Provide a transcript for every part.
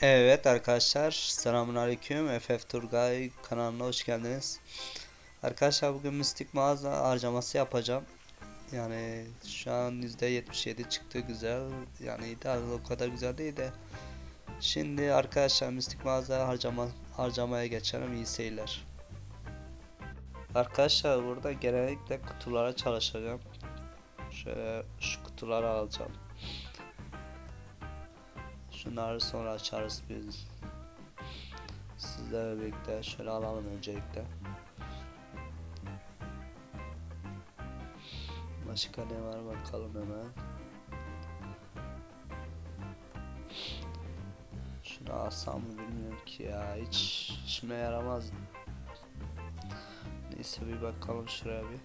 Evet arkadaşlar selamun aleyküm FF Turgay kanalına hoş geldiniz. Arkadaşlar bugün mistik mağaza harcaması yapacağım. Yani şu an %77 çıktı güzel. Yani ideal o kadar güzel değil de. Şimdi arkadaşlar mistik mağaza harcama harcamaya geçelim iyi seyirler. Arkadaşlar burada genellikle kutulara çalışacağım. Şöyle şu kutuları alacağım. Şunları sonra açarız biz. Sizlerle birlikte şöyle alalım öncelikle. Başka ne var bakalım hemen. Şunu alsam mı bilmiyorum ki ya hiç işime yaramaz. Neyse bir bakalım şuraya bir.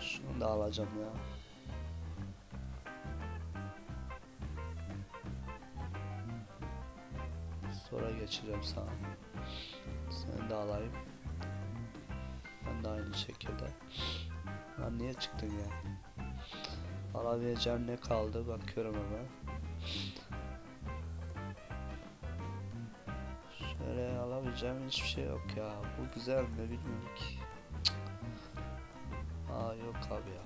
Şunu da alacağım ya. Sonra geçeceğim sana. Seni de alayım. Ben de aynı şekilde. Lan niye çıktın ya? Alabileceğim ne kaldı bakıyorum hemen. Şöyle alabileceğim hiçbir şey yok ya. Bu güzel mi bilmiyorum ki. Aa yok abi ya.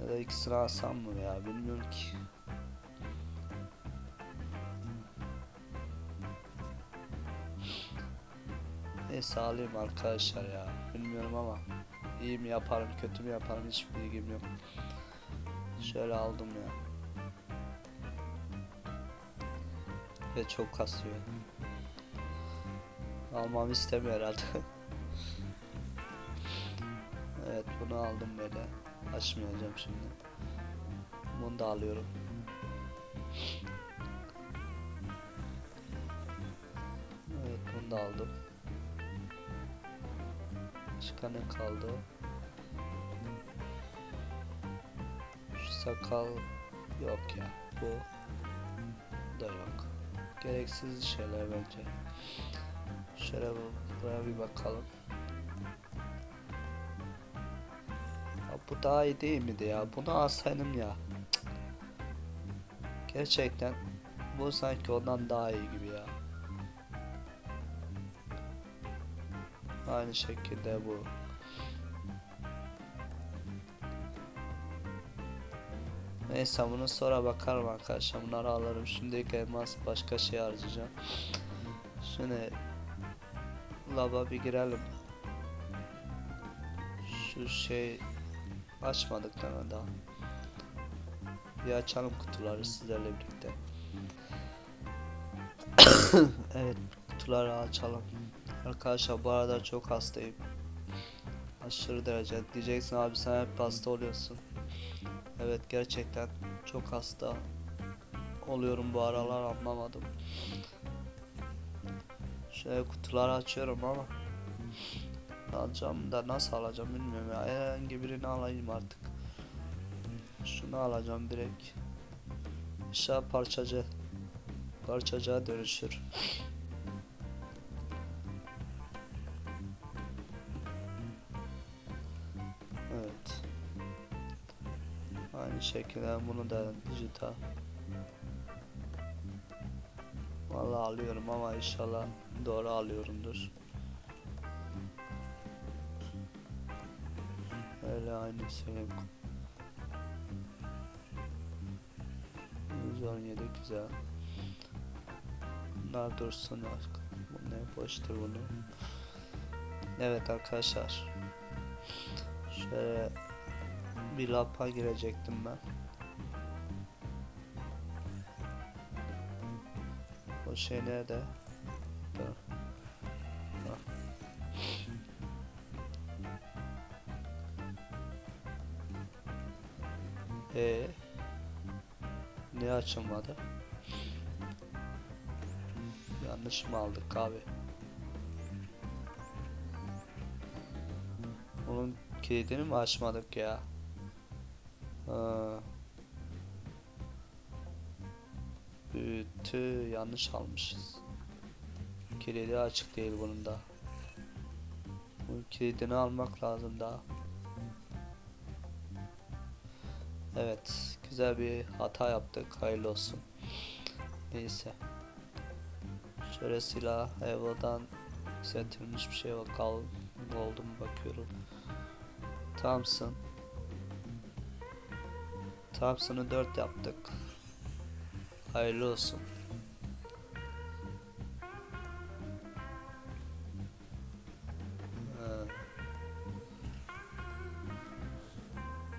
Ya da ikisini alsam mı ya bilmiyorum ki. Neyse alayım arkadaşlar ya. Bilmiyorum ama iyi mi yaparım kötü mü yaparım hiç bilgim yok. Şöyle aldım ya. Ve çok kasıyor. Almam istemiyor herhalde. evet bunu aldım böyle. Açmayacağım şimdi. Bunu da alıyorum. Evet bunu da aldım. Başka ne kaldı? Şu sakal yok ya. Bu da yok. Gereksiz şeyler bence. Şöyle bu, buraya bir bakalım. Ya bu daha iyi değil miydi ya? Bunu alsaydım ya. Cık. Gerçekten bu sanki ondan daha iyi gibi Aynı şekilde bu. Neyse bunu sonra bakarım arkadaşlar. Bunları alırım. Şimdilik elmas başka şey harcayacağım. Şimdi laba bir girelim. Şu şey açmadık mi daha? Bir açalım kutuları sizlerle birlikte. evet kutuları açalım. Arkadaşlar bu arada çok hastayım. Aşırı derece. Diyeceksin abi sen hep hasta oluyorsun. Evet gerçekten çok hasta oluyorum bu aralar anlamadım. Şöyle kutuları açıyorum ama alacağım da nasıl alacağım bilmiyorum ya. Herhangi birini alayım artık. Şunu alacağım direkt. Aşağı parçacı parçacığa dönüşür. Şekilde bunu da dijital. Vallahi alıyorum ama inşallah doğru alıyorumdur. Öyle aynı şey. 117 güzel. Bunlar dursun ya. Bu ne boştur bunu. Evet arkadaşlar. Şöyle bir lapa girecektim ben. O şey nerede? Dur. Ee, ne açılmadı? Yanlış mı aldık abi? Onun kilidini mi açmadık ya? Ha. Tüh, yanlış almışız. Kilidi açık değil bunun da. Bu kilidini almak lazım daha. Evet, güzel bir hata yaptık. Hayırlı olsun. Neyse. Şöyle silah Evo'dan yükseltilmiş bir şey. Kal oldu mu bakıyorum. Thompson. Thompson'ı 4 yaptık. Hayırlı olsun.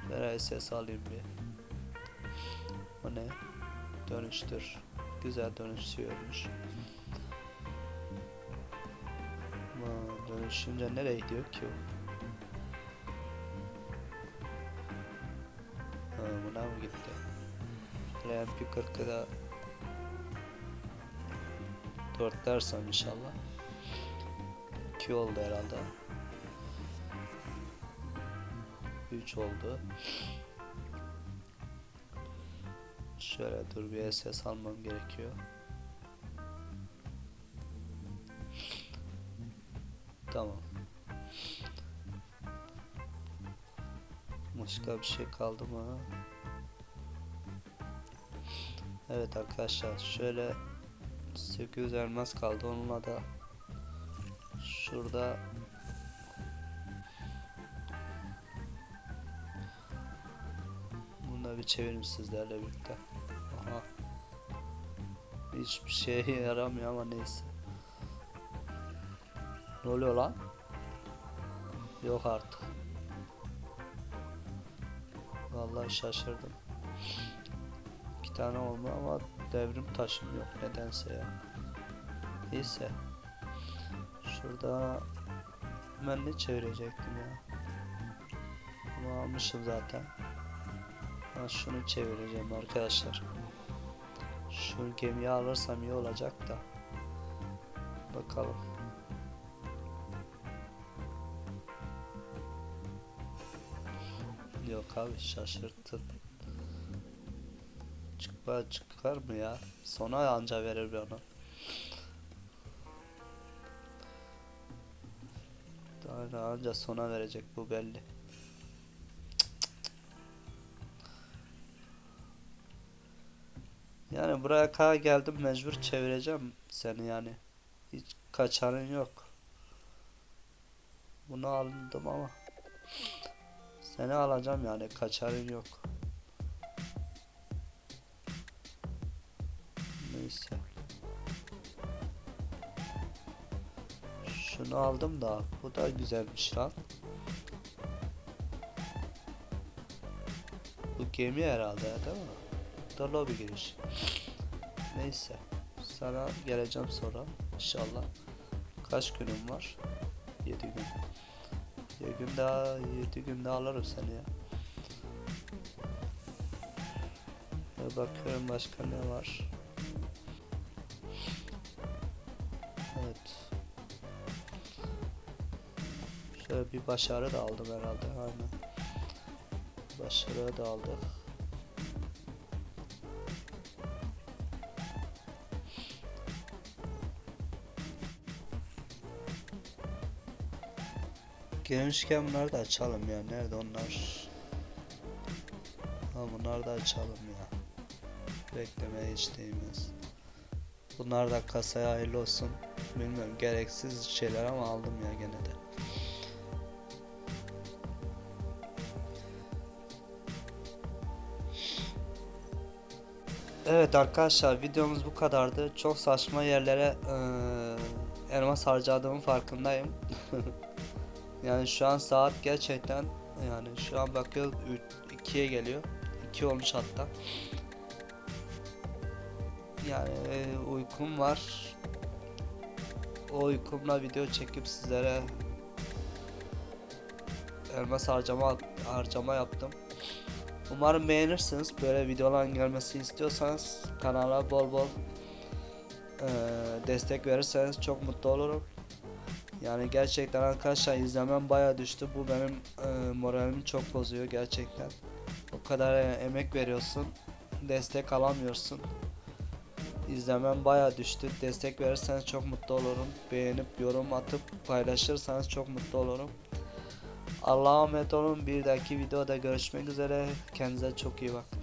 Nereye ses alayım bir. O ne? Dönüştür. Güzel dönüşüyormuş. Ama dönüşünce nereye gidiyor ki o? Buna mı gitti? Şöyle MP40'ı da 4 dersem inşallah. 2 oldu herhalde. 3 oldu. Şöyle dur bir SS almam gerekiyor. Tamam. Başka bir şey kaldı mı? Evet arkadaşlar şöyle 800 elmas kaldı onunla da şurada bunu da bir çevireyim sizlerle birlikte. Aha. Hiçbir şeye yaramıyor ama neyse. Ne oluyor lan? Yok artık. Vallahi şaşırdım. İki tane olma ama devrim taşım yok nedense ya. Neyse. Şurada ben ne çevirecektim ya. Bunu almışım zaten. Ha, şunu çevireceğim arkadaşlar. Şu gemiyi alırsam iyi olacak da. Bakalım. Yok abi şaşırttın. Çıkar, mı ya? Sona anca verir onu. Daha anca sona verecek bu belli. Yani buraya kadar geldim mecbur çevireceğim seni yani. Hiç kaçarın yok. Bunu aldım ama seni alacağım yani kaçarın yok. Neyse. Şunu aldım da bu da güzelmiş lan. Bu gemi herhalde değil mi? Bu da lobi giriş. Neyse. Sana geleceğim sonra inşallah. Kaç günüm var? 7 gün. 7 gün daha 7 günde alırım seni ya. Ya bakıyorum başka ne var. Evet. Şöyle bir başarı da aldım herhalde. Aynen. Başarı da aldık. Gelmişken bunları da açalım ya. Nerede onlar? Ha bunları da açalım ya. Beklemeye hiç değmez. Bunlar da kasaya hayırlı olsun. Bilmiyorum gereksiz şeyler ama aldım ya gene de. Evet arkadaşlar videomuz bu kadardı. Çok saçma yerlere eee, elmas harcadığımın farkındayım. yani şu an saat gerçekten yani şu an bakıyoruz 2'ye geliyor. 2 olmuş hatta. Yani e, uykum var. O uykumla video çekip sizlere elmas harcama harcama yaptım. Umarım beğenirsiniz. Böyle videoların gelmesini istiyorsanız kanala bol bol e, destek verirseniz çok mutlu olurum. Yani gerçekten arkadaşlar izlemem baya düştü. Bu benim e, moralimi çok bozuyor gerçekten. O kadar e, emek veriyorsun. Destek alamıyorsun. İzlemem baya düştü. Destek verirseniz çok mutlu olurum. Beğenip yorum atıp paylaşırsanız çok mutlu olurum. Allah'a emanet olun. Bir dahaki videoda görüşmek üzere. Kendinize çok iyi bakın.